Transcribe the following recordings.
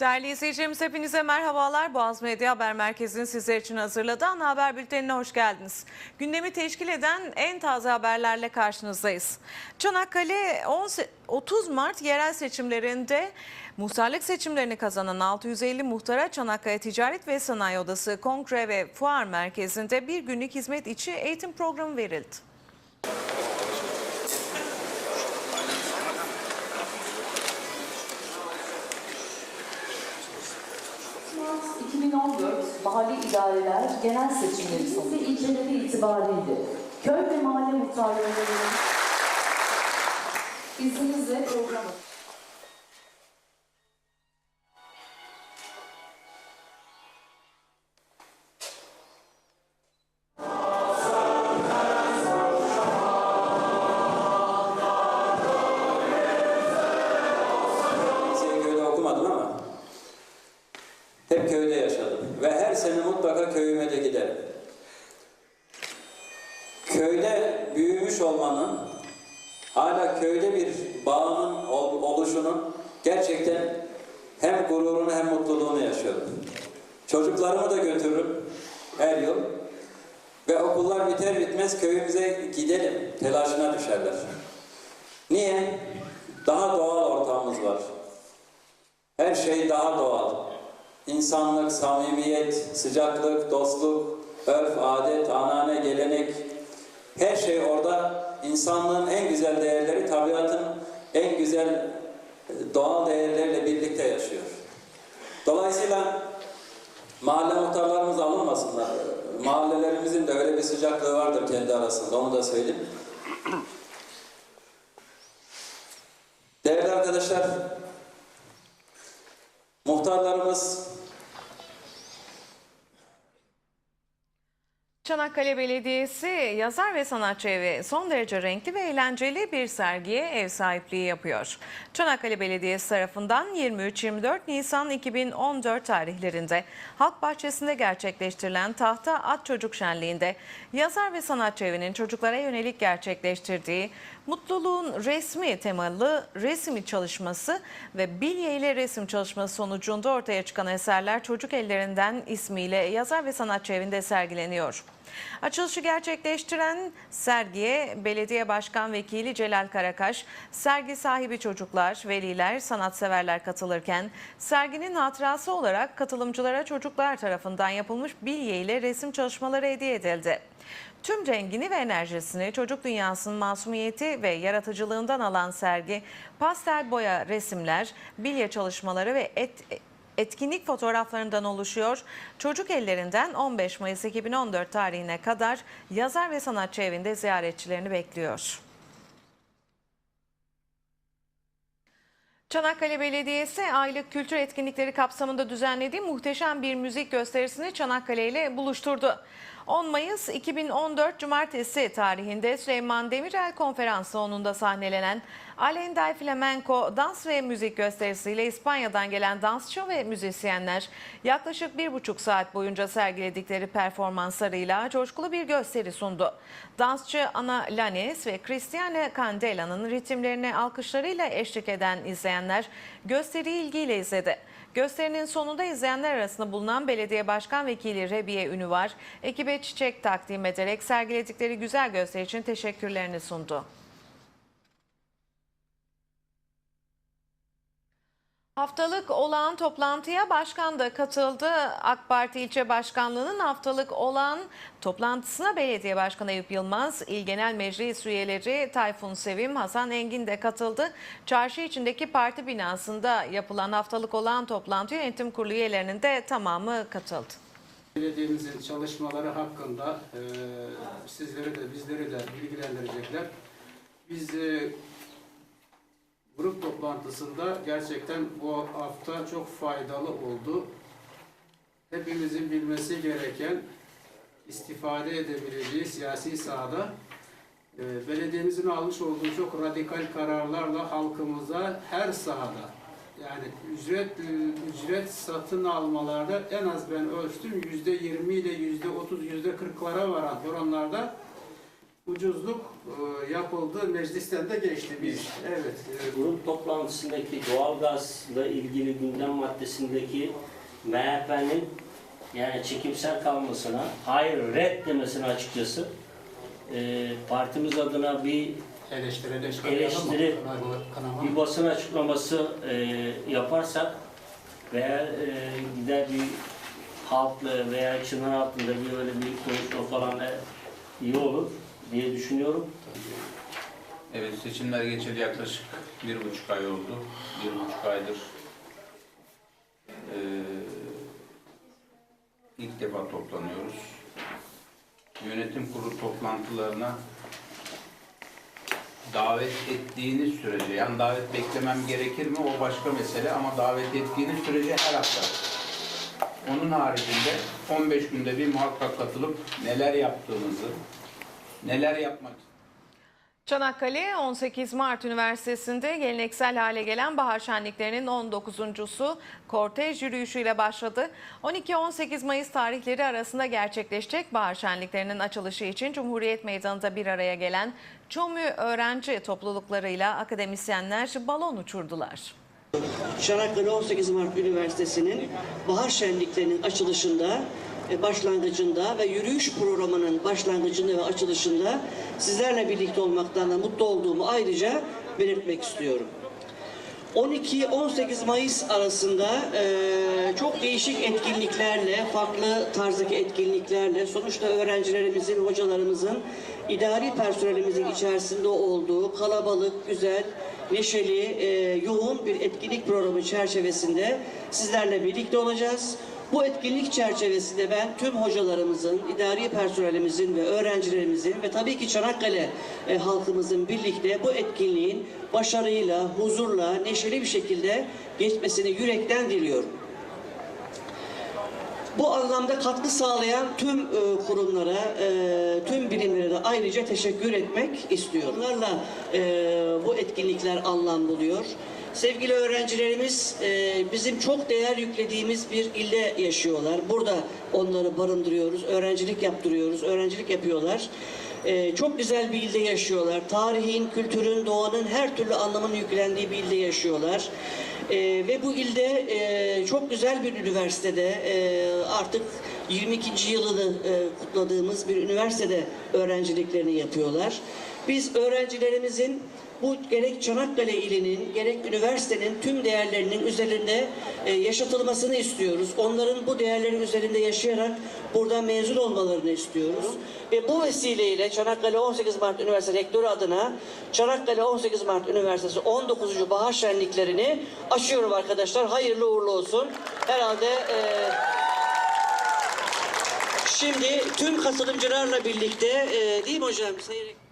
Değerli izleyicilerimiz hepinize merhabalar. Boğaz Medya Haber Merkezi'nin sizler için hazırladığı ana haber bültenine hoş geldiniz. Gündemi teşkil eden en taze haberlerle karşınızdayız. Çanakkale 10 se- 30 Mart yerel seçimlerinde muhtarlık seçimlerini kazanan 650 muhtara Çanakkale Ticaret ve Sanayi Odası Kongre ve Fuar Merkezi'nde bir günlük hizmet içi eğitim programı verildi. Mahalli İdareler Genel Seçimleri sonucu ilçeleri itibariyle köy ve mahalle muhtarlarının izninizle her yıl. Ve okullar biter bitmez köyümüze gidelim telaşına düşerler. Niye? Daha doğal ortamımız var. Her şey daha doğal. İnsanlık, samimiyet, sıcaklık, dostluk, örf, adet, anane, gelenek. Her şey orada insanlığın en güzel değerleri, tabiatın en güzel e, doğal değerleriyle birlikte yaşıyor. Dolayısıyla mahalle muhtarlarımız alınmasınlar. Mahallelerimizin de öyle bir sıcaklığı vardır kendi arasında, onu da söyleyeyim. Değerli arkadaşlar, muhtarlarımız Çanakkale Belediyesi yazar ve sanatçı evi son derece renkli ve eğlenceli bir sergiye ev sahipliği yapıyor. Çanakkale Belediyesi tarafından 23-24 Nisan 2014 tarihlerinde Halk Bahçesi'nde gerçekleştirilen Tahta At Çocuk Şenliği'nde yazar ve sanatçı evinin çocuklara yönelik gerçekleştirdiği Mutluluğun resmi temalı resmi çalışması ve bilye ile resim çalışması sonucunda ortaya çıkan eserler çocuk ellerinden ismiyle yazar ve sanatçı evinde sergileniyor. Açılışı gerçekleştiren sergiye Belediye Başkan Vekili Celal Karakaş, sergi sahibi çocuklar, veliler, sanatseverler katılırken serginin hatırası olarak katılımcılara çocuklar tarafından yapılmış bilye ile resim çalışmaları hediye edildi. Tüm rengini ve enerjisini çocuk dünyasının masumiyeti ve yaratıcılığından alan sergi, pastel boya resimler, bilye çalışmaları ve et, etkinlik fotoğraflarından oluşuyor. Çocuk ellerinden 15 Mayıs 2014 tarihine kadar yazar ve sanatçı evinde ziyaretçilerini bekliyor. Çanakkale Belediyesi aylık kültür etkinlikleri kapsamında düzenlediği muhteşem bir müzik gösterisini Çanakkale ile buluşturdu. 10 Mayıs 2014 Cumartesi tarihinde Süleyman Demirel Konferans Salonu'nda sahnelenen Alendal Flamenco dans ve müzik gösterisiyle İspanya'dan gelen dansçı ve müzisyenler yaklaşık bir buçuk saat boyunca sergiledikleri performanslarıyla coşkulu bir gösteri sundu. Dansçı Ana Lanes ve Cristiane Candela'nın ritimlerine alkışlarıyla eşlik eden izleyenler gösteriyi ilgiyle izledi. Gösterinin sonunda izleyenler arasında bulunan Belediye Başkan Vekili Rebiye Ünüvar, ekibe çiçek takdim ederek sergiledikleri güzel gösteri için teşekkürlerini sundu. Haftalık olağan toplantıya başkan da katıldı. AK Parti ilçe başkanlığının haftalık olağan toplantısına Belediye Başkanı Eyüp Yılmaz, İl Genel Meclis üyeleri Tayfun Sevim, Hasan Engin de katıldı. Çarşı içindeki parti binasında yapılan haftalık olağan toplantıya yönetim kurulu üyelerinin de tamamı katıldı. Belediyemizin çalışmaları hakkında e, sizleri de bizleri de bilgilendirecekler. Biz e, grup toplantısında gerçekten bu hafta çok faydalı oldu. Hepimizin bilmesi gereken istifade edebileceği siyasi sahada e, belediyemizin almış olduğu çok radikal kararlarla halkımıza her sahada yani ücret ücret satın almalarda en az ben ölçtüm yüzde 20 ile yüzde 30 yüzde 40'lara varan oranlarda ucuzluk e, yapıldı, meclisten de geçti biz. Evet. e, Grup toplantısındaki doğalgazla ilgili gündem maddesindeki MHP'nin yani çekimsel kalmasına, hayır red demesine açıkçası e, partimiz adına bir eleştiri eleştiri. Eleştiri. Kanama. bir basın açıklaması e, yaparsak veya e, gider bir halkla veya çınar altında bir öyle bir konuşma falan e, iyi olur diye düşünüyorum. Evet seçimler geçeli yaklaşık bir buçuk ay oldu. Bir buçuk aydır eee ilk defa toplanıyoruz. Yönetim kurulu toplantılarına davet ettiğiniz sürece, yani davet beklemem gerekir mi o başka mesele ama davet ettiğiniz sürece her hafta. Onun haricinde 15 günde bir muhakkak katılıp neler yaptığımızı, neler yapmak Çanakkale 18 Mart Üniversitesi'nde geleneksel hale gelen bahar şenliklerinin 19.sü kortej yürüyüşüyle başladı. 12-18 Mayıs tarihleri arasında gerçekleşecek bahar şenliklerinin açılışı için Cumhuriyet Meydanı'nda bir araya gelen ÇOMÜ öğrenci topluluklarıyla akademisyenler balon uçurdular. Çanakkale 18 Mart Üniversitesi'nin bahar şenliklerinin açılışında, başlangıcında ve yürüyüş programının başlangıcında ve açılışında sizlerle birlikte olmaktan da mutlu olduğumu ayrıca belirtmek istiyorum. 12-18 Mayıs arasında e, çok değişik etkinliklerle, farklı tarzdaki etkinliklerle, sonuçta öğrencilerimizin, hocalarımızın, idari personelimizin içerisinde olduğu kalabalık, güzel, neşeli, e, yoğun bir etkinlik programı çerçevesinde sizlerle birlikte olacağız. Bu etkinlik çerçevesinde ben tüm hocalarımızın, idari personelimizin ve öğrencilerimizin ve tabii ki Çanakkale e, halkımızın birlikte bu etkinliğin başarıyla, huzurla, neşeli bir şekilde geçmesini yürekten diliyorum. Bu anlamda katkı sağlayan tüm e, kurumlara, e, tüm birimlere de ayrıca teşekkür etmek istiyorum. Bunlarla e, bu etkinlikler anlam buluyor. Sevgili öğrencilerimiz e, bizim çok değer yüklediğimiz bir ilde yaşıyorlar. Burada onları barındırıyoruz, öğrencilik yaptırıyoruz, öğrencilik yapıyorlar. E, çok güzel bir ilde yaşıyorlar. Tarihin, kültürün, doğanın her türlü anlamının yüklendiği bir ilde yaşıyorlar. E, ve bu ilde çok güzel bir üniversitede artık 22. yılını kutladığımız bir üniversitede öğrenciliklerini yapıyorlar. Biz öğrencilerimizin bu gerek Çanakkale ilinin gerek üniversitenin tüm değerlerinin üzerinde e, yaşatılmasını istiyoruz. Onların bu değerlerin üzerinde yaşayarak buradan mezun olmalarını istiyoruz. Ve bu vesileyle Çanakkale 18 Mart Üniversitesi Rektörü adına Çanakkale 18 Mart Üniversitesi 19. Bahar Şenliklerini açıyorum arkadaşlar. Hayırlı uğurlu olsun. Herhalde e, şimdi tüm katılımcılarla birlikte e, değil mi hocam? Sayın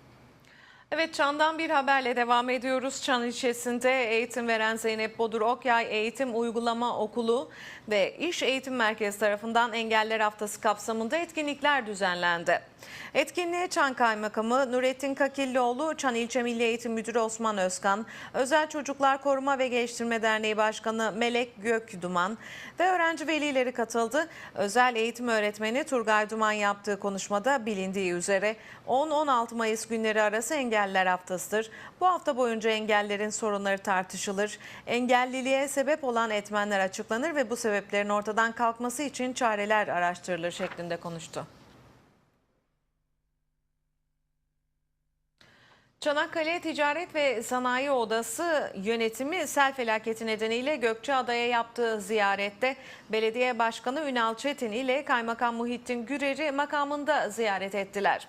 Evet Çan'dan bir haberle devam ediyoruz. Çan ilçesinde eğitim veren Zeynep Bodur Okyay Eğitim Uygulama Okulu ve İş Eğitim Merkezi tarafından Engeller Haftası kapsamında etkinlikler düzenlendi. Etkinliğe Çan Kaymakamı Nurettin Kakillioğlu, Çan İlçe Milli Eğitim Müdürü Osman Özkan, Özel Çocuklar Koruma ve Geliştirme Derneği Başkanı Melek Gökduman ve öğrenci velileri katıldı. Özel eğitim öğretmeni Turgay Duman yaptığı konuşmada bilindiği üzere 10-16 Mayıs günleri arası Engeller Haftasıdır. Bu hafta boyunca engellerin sorunları tartışılır. Engelliliğe sebep olan etmenler açıklanır ve bu sebeplerin ortadan kalkması için çareler araştırılır şeklinde konuştu. Çanakkale Ticaret ve Sanayi Odası yönetimi sel felaketi nedeniyle Gökçeada'ya yaptığı ziyarette Belediye Başkanı Ünal Çetin ile Kaymakam Muhittin Gürer'i makamında ziyaret ettiler.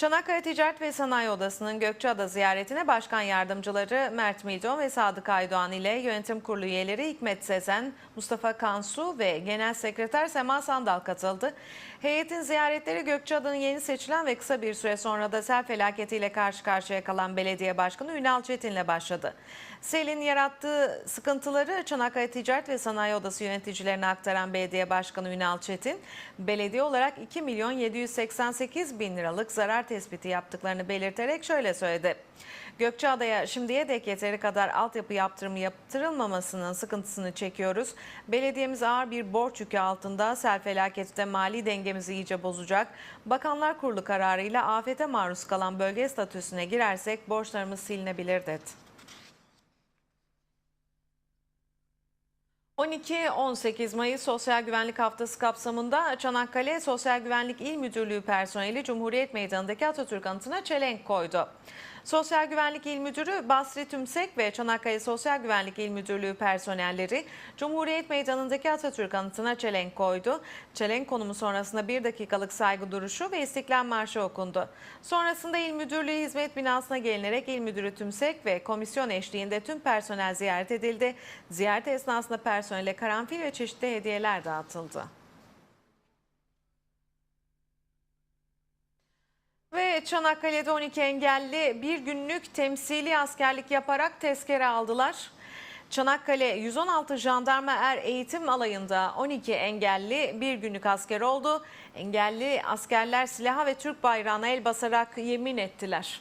Çanakkale Ticaret ve Sanayi Odası'nın Gökçeada ziyaretine başkan yardımcıları Mert Milton ve Sadık Aydoğan ile yönetim kurulu üyeleri Hikmet Sezen, Mustafa Kansu ve Genel Sekreter Sema Sandal katıldı. Heyetin ziyaretleri Gökçeada'nın yeni seçilen ve kısa bir süre sonra da sel felaketiyle karşı karşıya kalan belediye başkanı Ünal Çetin'le başladı. Selin yarattığı sıkıntıları Çanakkale Ticaret ve Sanayi Odası yöneticilerine aktaran belediye başkanı Ünal Çetin, belediye olarak 2 milyon 788 bin liralık zarar tespiti yaptıklarını belirterek şöyle söyledi. Gökçeada'ya şimdiye dek yeteri kadar altyapı yaptırımı yaptırılmamasının sıkıntısını çekiyoruz. Belediyemiz ağır bir borç yükü altında sel felaketi de mali dengemizi iyice bozacak. Bakanlar Kurulu kararıyla afete maruz kalan bölge statüsüne girersek borçlarımız silinebilir dedi. 12-18 Mayıs Sosyal Güvenlik Haftası kapsamında Çanakkale Sosyal Güvenlik İl Müdürlüğü personeli Cumhuriyet Meydanı'ndaki Atatürk anıtına çelenk koydu. Sosyal Güvenlik İl Müdürü Basri Tümsek ve Çanakkale Sosyal Güvenlik İl Müdürlüğü personelleri Cumhuriyet Meydanı'ndaki Atatürk anıtına çelenk koydu. Çelenk konumu sonrasında bir dakikalık saygı duruşu ve İstiklal Marşı okundu. Sonrasında İl Müdürlüğü Hizmet Binası'na gelinerek İl Müdürü Tümsek ve komisyon eşliğinde tüm personel ziyaret edildi. Ziyaret esnasında personele karanfil ve çeşitli hediyeler dağıtıldı. Ve Çanakkale'de 12 engelli bir günlük temsili askerlik yaparak tezkere aldılar. Çanakkale 116 Jandarma Er Eğitim Alayı'nda 12 engelli bir günlük asker oldu. Engelli askerler silaha ve Türk bayrağına el basarak yemin ettiler.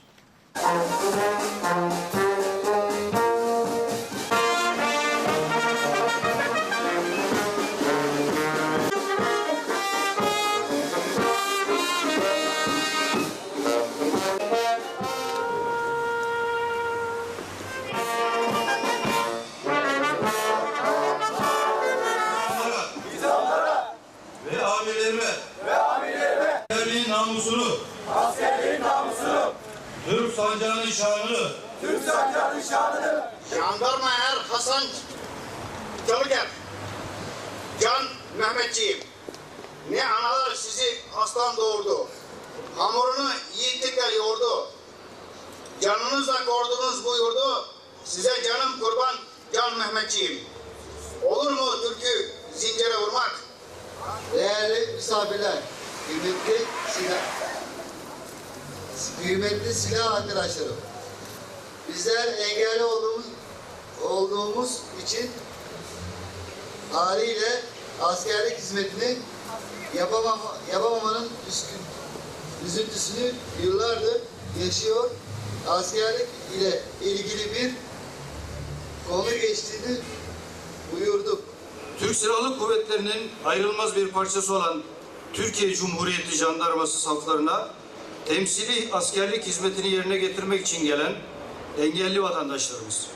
Sancağının şanını Türk sancağının şanını Jandarma Er Hasan Çalıker, Can Mehmetçiğim. Ne analar sizi aslan doğurdu. Hamurunu yiğitlikle yoğurdu. Canınızla kordunuz bu yurdu. Size canım kurban Can Mehmetçiğim. Olur mu türkü zincire vurmak? Değerli misafirler, kıymetli silah, kıymetli silah arkadaşlarım. Bizler engelli olduğumuz, olduğumuz için haliyle askerlik hizmetini yapamam, yapamamanın üskün, üzüntüsünü yıllardır yaşıyor. Askerlik ile ilgili bir konu geçtiğini buyurduk. Türk Silahlı Kuvvetleri'nin ayrılmaz bir parçası olan Türkiye Cumhuriyeti Jandarması saflarına temsili askerlik hizmetini yerine getirmek için gelen engelli vatandaşlarımız.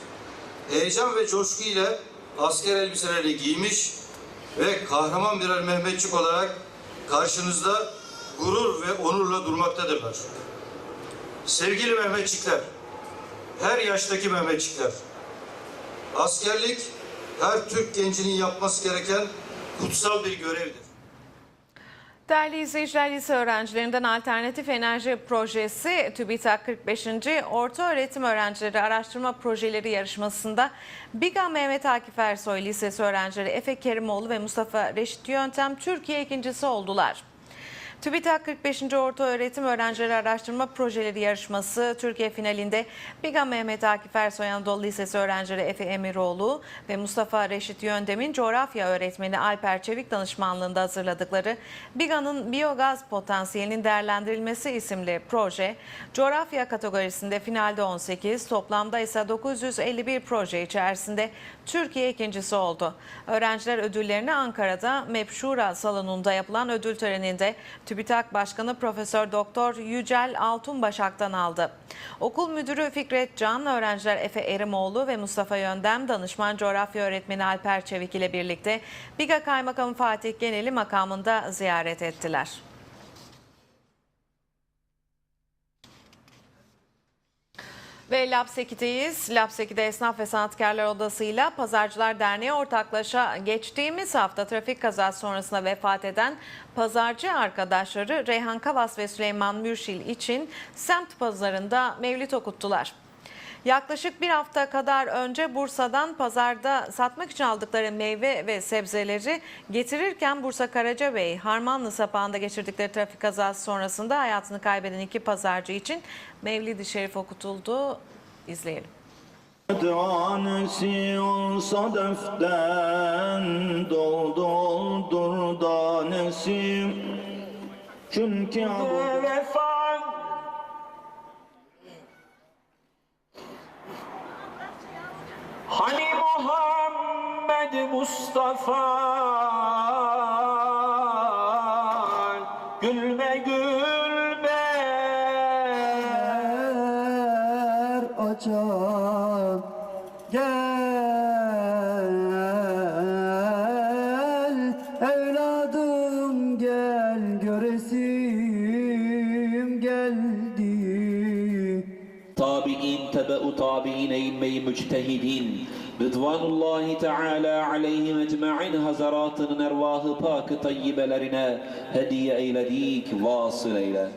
Heyecan ve coşku ile asker elbiselerini giymiş ve kahraman birer Mehmetçik olarak karşınızda gurur ve onurla durmaktadırlar. Sevgili Mehmetçikler, her yaştaki Mehmetçikler, askerlik her Türk gencinin yapması gereken kutsal bir görevdir. Değerli izleyiciler, lise öğrencilerinden Alternatif Enerji Projesi TÜBİTAK 45. Orta Öğretim Öğrencileri Araştırma Projeleri yarışmasında Biga Mehmet Akif Ersoy Lisesi öğrencileri Efe Kerimoğlu ve Mustafa Reşit Yöntem Türkiye ikincisi oldular. TÜBİTAK 45. Orta Öğretim Öğrencileri Araştırma Projeleri Yarışması Türkiye finalinde Biga Mehmet Akif Ersoy Anadolu Lisesi öğrencileri Efe Emiroğlu ve Mustafa Reşit Yöndem'in coğrafya öğretmeni Alper Çevik danışmanlığında hazırladıkları Biga'nın biyogaz potansiyelinin değerlendirilmesi isimli proje coğrafya kategorisinde finalde 18 toplamda ise 951 proje içerisinde Türkiye ikincisi oldu. Öğrenciler ödüllerini Ankara'da Mepşura salonunda yapılan ödül töreninde TÜBİTAK Başkanı Profesör Doktor Yücel Altunbaşak'tan aldı. Okul müdürü Fikret Can, öğrenciler Efe Erimoğlu ve Mustafa Yöndem, danışman coğrafya öğretmeni Alper Çevik ile birlikte Biga Kaymakamı Fatih Geneli makamında ziyaret ettiler. Ve Lapseki'deyiz. Lapseki'de Esnaf ve Sanatkarlar Odası'yla Pazarcılar Derneği ortaklaşa geçtiğimiz hafta trafik kazası sonrasında vefat eden pazarcı arkadaşları Reyhan Kavas ve Süleyman Mürşil için semt pazarında mevlid okuttular. Yaklaşık bir hafta kadar önce Bursa'dan pazarda satmak için aldıkları meyve ve sebzeleri getirirken Bursa Karacabey Harmanlı sapağında geçirdikleri trafik kazası sonrasında hayatını kaybeden iki pazarcı için Mevlid-i Şerif okutuldu. İzleyelim. Tanesi olsa deften dol doldur danesi Çünkü bu Mustafa tebe'u tabi'in eğilmeyi müctehidin Rıdvanullahi Teala aleyhim ecma'in hazaratının ervahı pak-ı tayyibelerine hediye eyledik, vasıl eyle.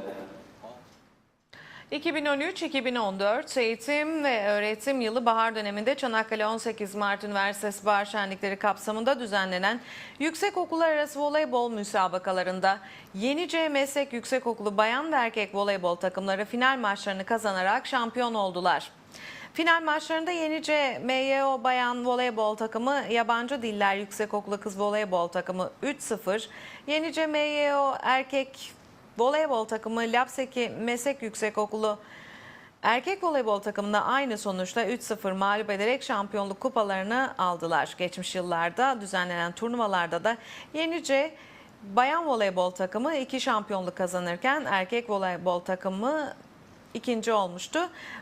2013-2014 eğitim ve öğretim yılı bahar döneminde Çanakkale 18 Mart Üniversitesi Bahar Şenlikleri kapsamında düzenlenen yüksekokullar arası voleybol müsabakalarında Yenice Meslek Yüksekokulu bayan ve erkek voleybol takımları final maçlarını kazanarak şampiyon oldular. Final maçlarında Yenice MYO Bayan Voleybol takımı Yabancı Diller Yüksekokulu Kız Voleybol takımı 3-0, Yenice MYO Erkek Voleybol takımı Lapseki Meslek Yüksekokulu Erkek voleybol takımına aynı sonuçla 3-0 mağlup ederek şampiyonluk kupalarını aldılar. Geçmiş yıllarda düzenlenen turnuvalarda da Yenice Bayan voleybol takımı iki şampiyonluk kazanırken erkek voleybol takımı ikinci olmuştu.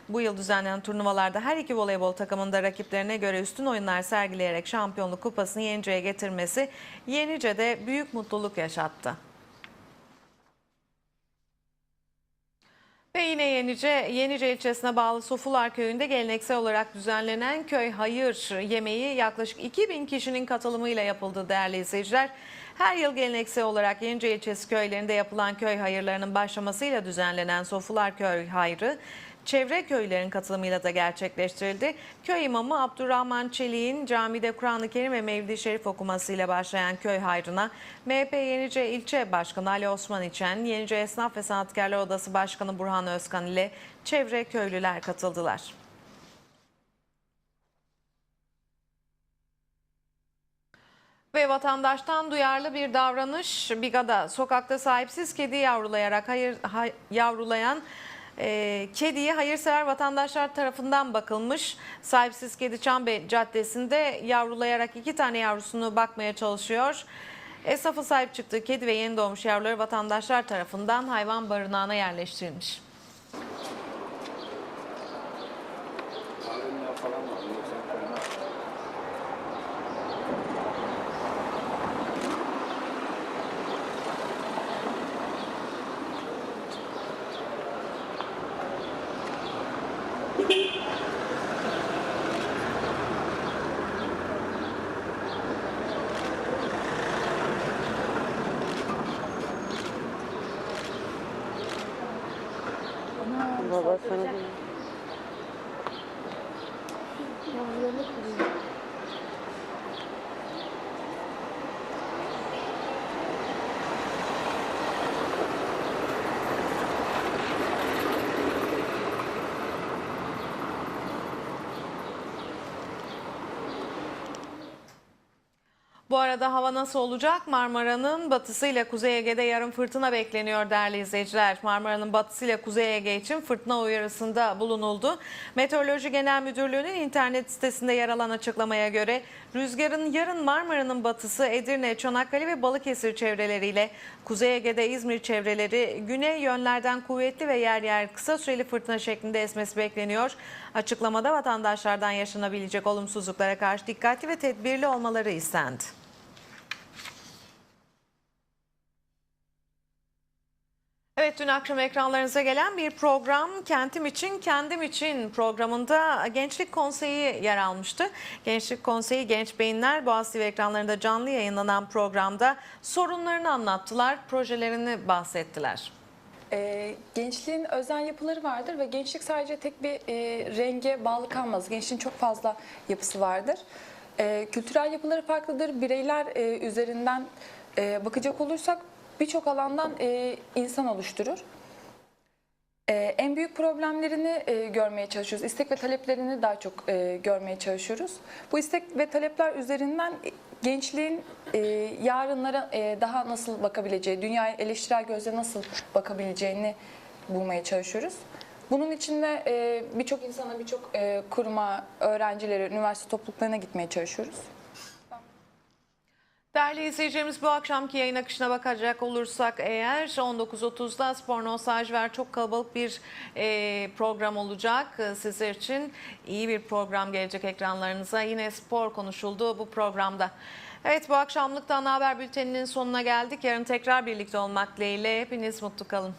Bu yıl düzenlenen turnuvalarda her iki voleybol takımında rakiplerine göre üstün oyunlar sergileyerek şampiyonluk kupasını Yenice'ye getirmesi Yenice'de büyük mutluluk yaşattı. Ve yine Yenice, Yenice ilçesine bağlı Sofular Köyü'nde geleneksel olarak düzenlenen köy hayır yemeği yaklaşık 2000 kişinin katılımıyla yapıldı değerli izleyiciler. Her yıl geleneksel olarak Yenice ilçesi köylerinde yapılan köy hayırlarının başlamasıyla düzenlenen Sofular Köy Hayrı çevre köylerin katılımıyla da gerçekleştirildi. Köy imamı Abdurrahman Çelik'in camide Kur'an-ı Kerim ve Mevlid-i Şerif okumasıyla başlayan köy hayrına MHP Yenice İlçe Başkanı Ali Osman İçen, Yenice Esnaf ve Sanatkarlar Odası Başkanı Burhan Özkan ile çevre köylüler katıldılar. Ve vatandaştan duyarlı bir davranış Biga'da sokakta sahipsiz kedi yavrulayarak hayır hay- yavrulayan e, kediye hayırsever vatandaşlar tarafından bakılmış. Sahipsiz kedi Çambe Caddesi'nde yavrulayarak iki tane yavrusunu bakmaya çalışıyor. Esnafı sahip çıktığı kedi ve yeni doğmuş yavruları vatandaşlar tarafından hayvan barınağına yerleştirilmiş. Bu arada hava nasıl olacak? Marmara'nın batısıyla Kuzey Ege'de yarın fırtına bekleniyor değerli izleyiciler. Marmara'nın batısıyla Kuzey Ege için fırtına uyarısında bulunuldu. Meteoroloji Genel Müdürlüğü'nün internet sitesinde yer alan açıklamaya göre rüzgarın yarın Marmara'nın batısı Edirne, Çanakkale ve Balıkesir çevreleriyle Kuzey Ege'de İzmir çevreleri güney yönlerden kuvvetli ve yer yer kısa süreli fırtına şeklinde esmesi bekleniyor. Açıklamada vatandaşlardan yaşanabilecek olumsuzluklara karşı dikkatli ve tedbirli olmaları istendi. Evet dün akşam ekranlarınıza gelen bir program Kentim için Kendim için programında Gençlik Konseyi yer almıştı. Gençlik Konseyi Genç Beyinler Boğaz TV ekranlarında canlı yayınlanan programda sorunlarını anlattılar, projelerini bahsettiler. Ee, gençliğin özel yapıları vardır ve gençlik sadece tek bir e, renge bağlı kalmaz. Gençliğin çok fazla yapısı vardır. Ee, kültürel yapıları farklıdır. Bireyler e, üzerinden e, bakacak olursak birçok alandan e, insan oluşturur. Ee, en büyük problemlerini e, görmeye çalışıyoruz. İstek ve taleplerini daha çok e, görmeye çalışıyoruz. Bu istek ve talepler üzerinden gençliğin e, yarınlara e, daha nasıl bakabileceği, dünyaya eleştirel gözle nasıl bakabileceğini bulmaya çalışıyoruz. Bunun için de e, birçok insana, birçok e, kuruma, öğrencilere, üniversite topluluklarına gitmeye çalışıyoruz. Değerli izleyicilerimiz bu akşamki yayın akışına bakacak olursak eğer 19.30'da Spor Nostalji var. Çok kalabalık bir e, program olacak. E, Sizler için iyi bir program gelecek ekranlarınıza. Yine spor konuşuldu bu programda. Evet bu akşamlık da ana haber bülteninin sonuna geldik. Yarın tekrar birlikte olmak dileğiyle. Hepiniz mutlu kalın.